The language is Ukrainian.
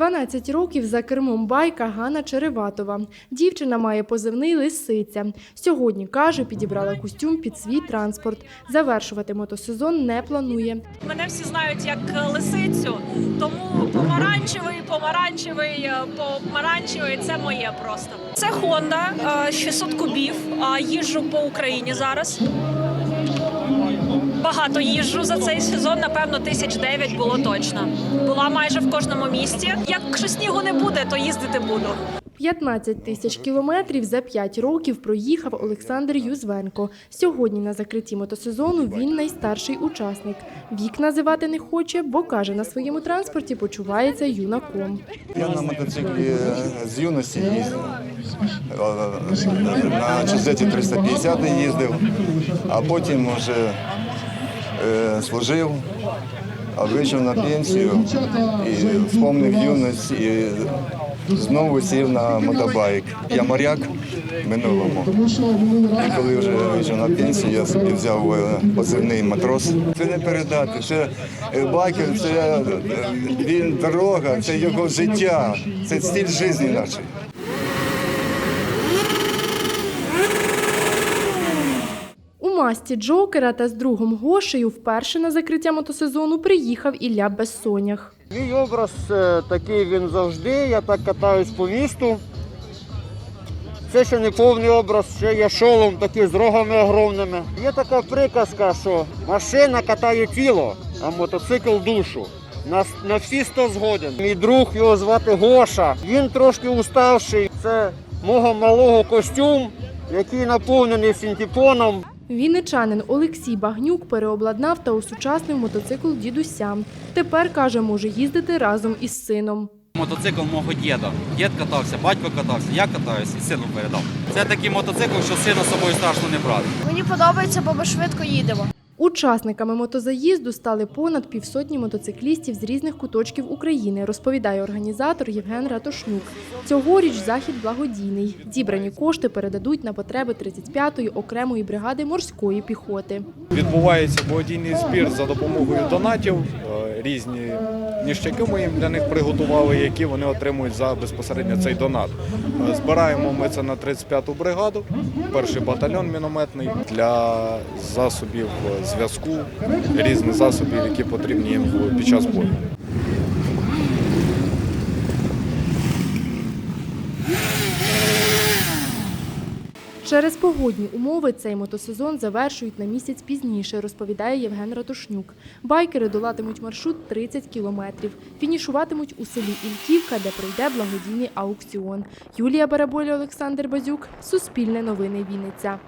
12 років за кермом байка Ганна Череватова. Дівчина має позивний лисиця. Сьогодні каже, підібрала костюм під свій транспорт. Завершувати мотосезон не планує. Мене всі знають як лисицю, тому помаранчевий, помаранчевий, е, помаранчевий це моє просто. Це Honda, е, 600 кубів. а Їжджу по Україні зараз. Багато їжджу за цей сезон, напевно, тисяч дев'ять було точно. Була майже в кожному місті. Якщо снігу не буде, то їздити буду. 15 тисяч кілометрів за 5 років проїхав Олександр Юзвенко. Сьогодні на закритті мотосезону він найстарший учасник. Вік називати не хоче, бо каже, на своєму транспорті почувається юнаком. Я на мотоциклі з юності їздив. Е, На Чузеті 350 їздив, а потім вже е, служив, а вийшов на пенсію і вспомнив юність і знову сів на мотобайк. Я моряк в минулому. І коли вже вийшов на пенсію, я собі взяв е, позивний матрос. Це не передати. Це е, байкер, це е, він дорога, це його життя, це стиль життя наш. У масті Джокера та з другом Гошею вперше на закриття мотосезону приїхав Ілля Безсонях. Мій образ е, такий він завжди. Я так катаюсь по місту. Це ще не повний образ, ще є шолом такий з рогами огромними. Є така приказка, що машина катає тіло, а мотоцикл душу. На, на всі сто згоден. Мій друг його звати Гоша. Він трошки уставший. Це мого малого костюм, який наповнений синтепоном. Вінничанин Олексій Багнюк переобладнав та осучаснив мотоцикл дідуся. Тепер каже, може їздити разом із сином. Мотоцикл мого діда. Дід катався, батько катався, я катаюся і сину передав. Це такий мотоцикл, що сина з собою страшно не брати. Мені подобається, бо ми швидко їдемо. Учасниками мотозаїзду стали понад півсотні мотоциклістів з різних куточків України, розповідає організатор Євген Ратошнюк. Цьогоріч захід благодійний. Зібрані кошти передадуть на потреби 35-ї окремої бригади морської піхоти. Відбувається благодійний збір за допомогою донатів. Різні ніщаки ми їм для них приготували, які вони отримують за безпосередньо цей донат. Збираємо ми це на 35-ту бригаду, перший батальйон мінометний для засобів зв'язку, різних засобів, які потрібні їм під час бою. Через погодні умови цей мотосезон завершують на місяць пізніше, розповідає Євген Ратушнюк. Байкери долатимуть маршрут 30 кілометрів. Фінішуватимуть у селі Ільківка, де пройде благодійний аукціон. Юлія Бараболя, Олександр Базюк. Суспільне новини Вінниця.